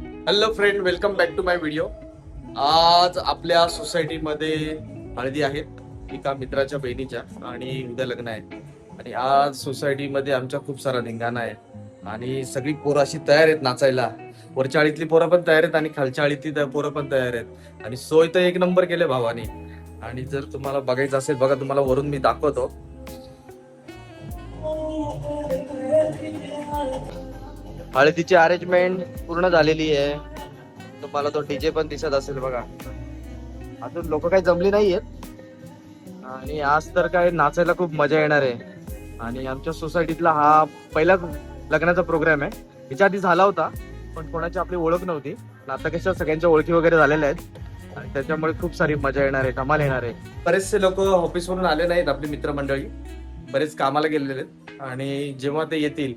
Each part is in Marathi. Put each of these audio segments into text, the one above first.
Hello friend welcome back to my video आज आपल्या सोसायटीमध्ये हळदी आहेत एका मित्राच्या बहिणीच्या आणि उद्या लग्न आहे आणि आज सोसायटीमध्ये आमच्या खूप सारा धिंगाणा आहे. आणि सगळी पोरं अशी तयार आहेत नाचायला. वरच्या आळीतली पोरं पण तयार आहेत आणि खालच्या आळीतली पोरं पण तयार आहेत. आणि सोय तर एक नंबर केले भावानी. आणि जर तुम्हाला बघायचं असेल बघा तुम्हाला वरून मी दाखवतो. हळदीची अरेंजमेंट पूर्ण झालेली आहे. तुम्हाला तो डीजे पण दिसत असेल बघा. अजून लोक काही जमली नाहीयेत. आणि आज तर काय नाचायला खूप मजा येणार आहे. आणि आमच्या सोसायटीतला हा पहिला लग्नाचा प्रोग्राम आहे. याच्या आधी झाला होता पण कोणाची आपली ओळख नव्हती. पण आता कशा सगळ्यांच्या ओळखी वगैरे झालेल्या आहेत. आणि त्याच्यामुळे खूप सारी मजा येणार आहे कमाल येणार आहे. बरेचसे लोक ऑफिसवरून आले नाहीत आपली मित्रमंडळी. बरेच कामाला गेलेले आहेत. आणि जेव्हा ते येतील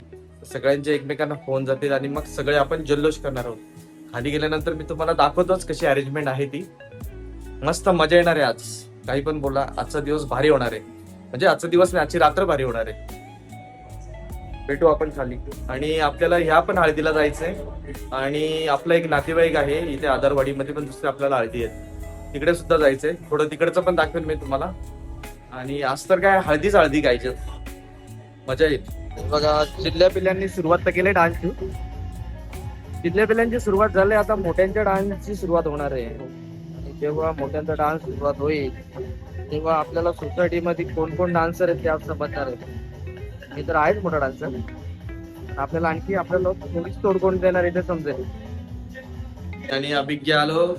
सगळ्यांचे एकमेकांना फोन जातील आणि मग सगळे आपण जल्लोष करणार आहोत. खाली गेल्यानंतर मी तुम्हाला दाखवतोच कशी अरेंजमेंट आहे ती. मस्त मजा येणार आहे आज. काही पण बोला आजचा दिवस भारी होणार आहे. म्हणजे आजचा दिवस नाही आजची रात्र भारी होणार आहे. भेटू आपण खाली. आणि आपल्याला ह्या पण हळदीला जायचंय. आणि आपला एक नातेवाईक आहे इथे आधारवाडीमध्ये पण दुसरे आपल्याला हळदी आहेत. तिकडे सुद्धा जायचंय. थोडं तिकडचं पण दाखवेन मी तुम्हाला. आणि आज तर काय हळदीच हळदी गायचे मजा येईल. बघा जिल्ह्या पिल्यांनी सुरुवात तर केली डान्सची. जिल्ह्या पिल्यांची सुरुवात झाली आता मोठ्यांच्या डान्सची सुरुवात होणार आहे. आणि जेव्हा मोठ्यांचा डान्स सुरुवात होईल तेव्हा आपल्याला सोसायटीमध्ये कोण कोण डान्सर आहेत ते आपण समजणार आहे मी तर आहेच मोठा डान्सर. आपल्याला आणखी आपल्याला थोडीच तोडकोण देणार आहे ते समजेल. आणि अभिज्ञा आलो.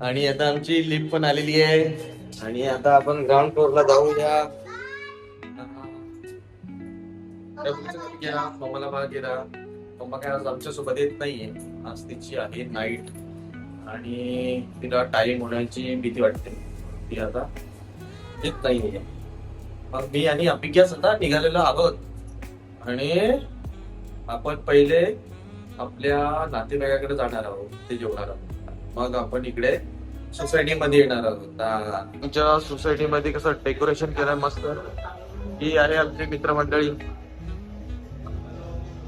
आणि आता आमची लिफ्ट पण आलेली आहे. आणि आता आपण ग्राउंड फ्लोरला जाऊया. मम्माला मला गेला. मम्मा काय आज आमच्यासोबत येत नाहीये. आज तिची आहे नाईट आणि तिला टाईम होण्याची भीती वाटते. ती आता येत नाहीये. मग मी आणि अभिज्ञा सुद्धा निघालेलो आहोत. आणि आपण पहिले आपल्या नातेवाईकाकडे जाणार आहोत. ते जेवणार आहोत. मग आपण इकडे सोसायटी मध्ये येणार आहोत. तुमच्या आमच्या सोसायटी मध्ये कसं डेकोरेशन केलंय मस्त. ही आहे आमची मित्रमंडळी.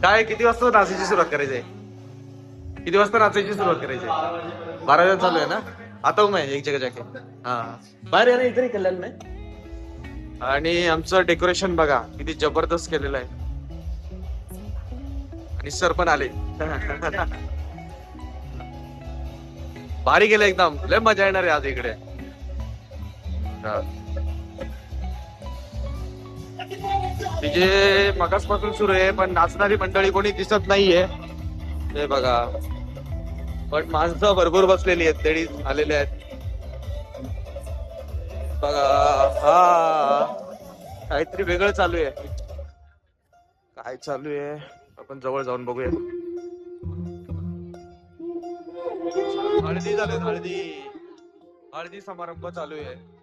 काय किती वाजता नाचायची सुरुवात करायची? आहे किती वाजता नाचायची सुरुवात करायची? आहे बारा वेळा चालू आहे ना? आता उमे एक जग जाके हा. बाहेर आहे कल्याण नाही? आणि आमचं डेकोरेशन बघा किती जबरदस्त केलेलं आहे. आणि सर पण आले. भारी गेलं एकदम. लय मजा येणार आहे आज इकडे. हा. डीजे मगासपासून सुरू आहे पण नाचणारी मंडळी कोणी दिसत नाहीये. ते बघा. पण माणसं भरपूर बसलेली आहेत तेडी आलेले आहेत. बघा हा. काहीतरी वेगळं चालू आहे. काय चालू आहे? आपण जवळ जाऊन बघूया. हळदी झाले हळदी. हळदी समारंभ चालू आहे.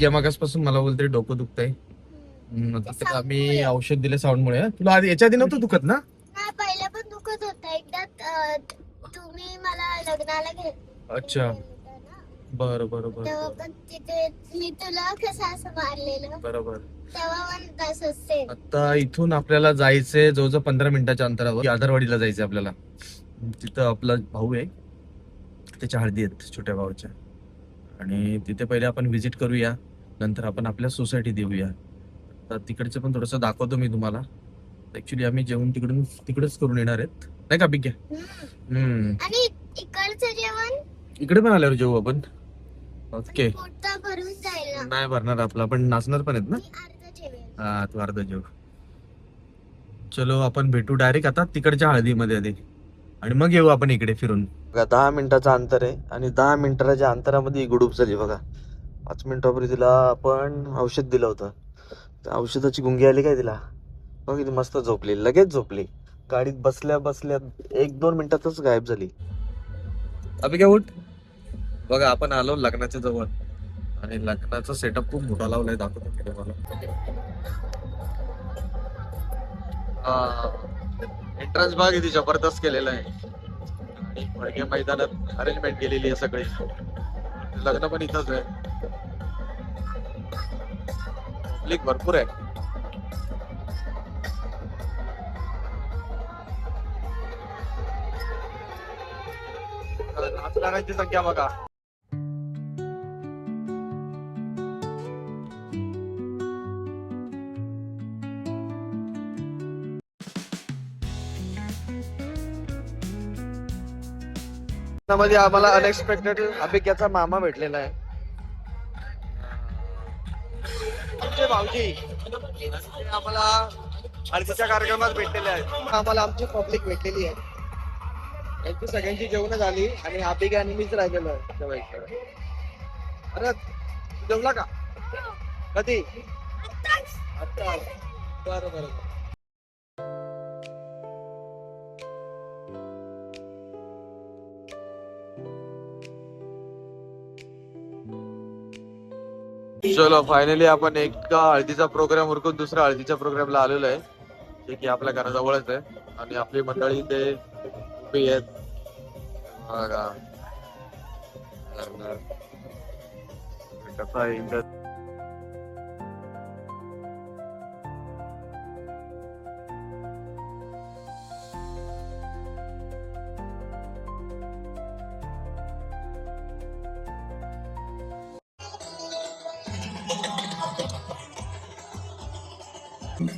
या मागासपासून मला बोलते डोकं दुखतंय. आता आम्ही औषध दिले साऊंडमुळे. तुला आधी याच्या आधी नव्हतं दुखत ना? पहिलं पण दुखत होतं. एकदा अं, तुम्ही मला लग्नाला घेतलं अच्छा बरं बरं बरं पण तिथे मी तुला कसं असं मारलेलं? बरोबर. तेव्हा पण तसंच सेम आता इथून आपल्याला जायचंय जवळजवळ पंधरा मिनिटाच्या अंतरावर. आधारवाडीला जायचंय आपल्याला. तिथं आपला भाऊ आहे. त्याच्या हळदी आहेत छोट्या भावाच्या. आणि तिथे पहिले आपण व्हिजिट करूया. नंतर आपण आपल्या सोसायटी देऊया. तर तिकडचं पण थोडंसं दाखवतो मी तुम्हाला. ऍक्च्युली आम्ही जेवण तिकडून तिकडेच करून येणार आहेत. नाही का बिग्या हम्म. आणि इकडचं जेवण? इकडे पण आल्यावर जेवू आपण. ओके. नाही भरणार आपला. पण नाचणार पण आहेत ना? हा तू अर्धा जेव. चलो आपण भेटू डायरेक्ट आता तिकडच्या हळदीमध्ये आधी. आणि मग येऊ आपण इकडे फिरून. बघा दहा मिनिटाचं अंतर आहे. आणि दहा मिनिटाच्या अंतरामध्ये ही गुडूप झाली बघा. पाच मिनिटापूर्वी तिला आपण औषध दिलं होतं. तर औषधाची गुंगी आली काय तिला? बघ किती मस्त झोपली लगेच झोपली. गाडीत बसल्या बसल्या एक दोन मिनिटातच गायब झाली. अभि काय उठ. बघा आपण आलो लग्नाच्या जवळ. आणि लग्नाचा सेटअप खूप मोठा लावलाय दाखवतो मी तुम्हाला. एंट्रन्स भाग इथे जबरदस्त केलेला आहे. आणि मैदानात अरेंजमेंट केलेली आहे सगळी. लग्न पण इथंच आहे. पब्लिक भरपूर आहे. नाचणाऱ्यांची संख्या बघा. मध्ये आम्हाला अनएक्सपेक्टेड अभिज्ञाचा मामा भेटलेला आहे. भाऊजी. ते आम्हाला हळदीच्या कार्यक्रमात भेटलेले आहेत. आम्हाला आमची पब्लिक भेटलेली आहे. यांची सगळ्यांची जेवण झाली आणि अभिज्ञ आणि मीच राहिलेलो आहे. जेवायचं अरे जेवला का? कधी? आता बरं बरं. चलो फायनली आपण एका हळदीचा प्रोग्राम उरकून दुसऱ्या हळदीच्या प्रोग्रामला आलेलो आहे. जे की आपल्या घराजवळच आहे. आणि आपली मंडळी ते उभी आहेत. बघा. कसा आहे हमारे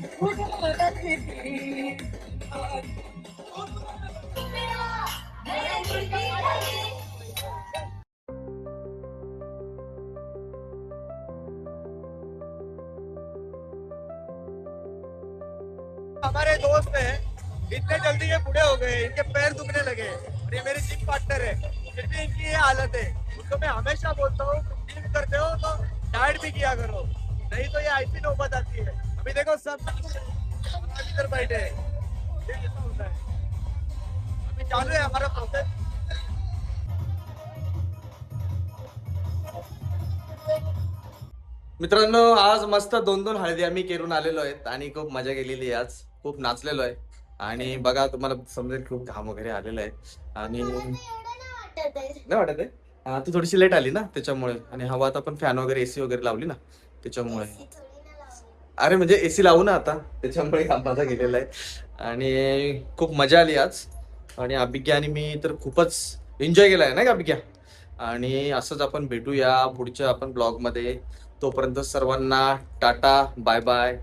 दोस्त हैं, इतने जल्दी ये बूढ़े हो गए, इनके पैर दुखने लगे, और ये मेरे जिम पार्टनर है फिर भी इनकी ये हालत है, उनको मैं हमेशा बोलता हूँ जिम करते हो तो डाइट भी किया करो, नहीं तो ये ऐसी नौबत आती है। अभी देखो सब। इधर बैठे अभी चालू है हमारा प्रोसेस मित्रांनो आज मस्त दोन दोन हळदी आम्ही केरून आलेलो आहेत आणि खूप मजा केलेली आहे आज. खूप नाचलेलो आहे. आणि बघा तुम्हाला समजेल खूप घाम वगैरे आलेला आहे. आणि नाही वाटत आहे. तू थोडीशी लेट आली ना त्याच्यामुळे. आणि हवा आता पण फॅन वगैरे एसी वगैरे लावली ना त्याच्यामुळे. अरे म्हणजे एसी लावू ना आता. त्याच्यामुळे काम गेलेला आहे. आणि खूप मजा आली आज. आणि अभिज्ञा आणि मी तर खूपच एन्जॉय केला आहे ना का अभिज्ञा? आणि असंच आपण भेटूया पुढच्या आपण ब्लॉगमध्ये तोपर्यंत सर्वांना टाटा बाय बाय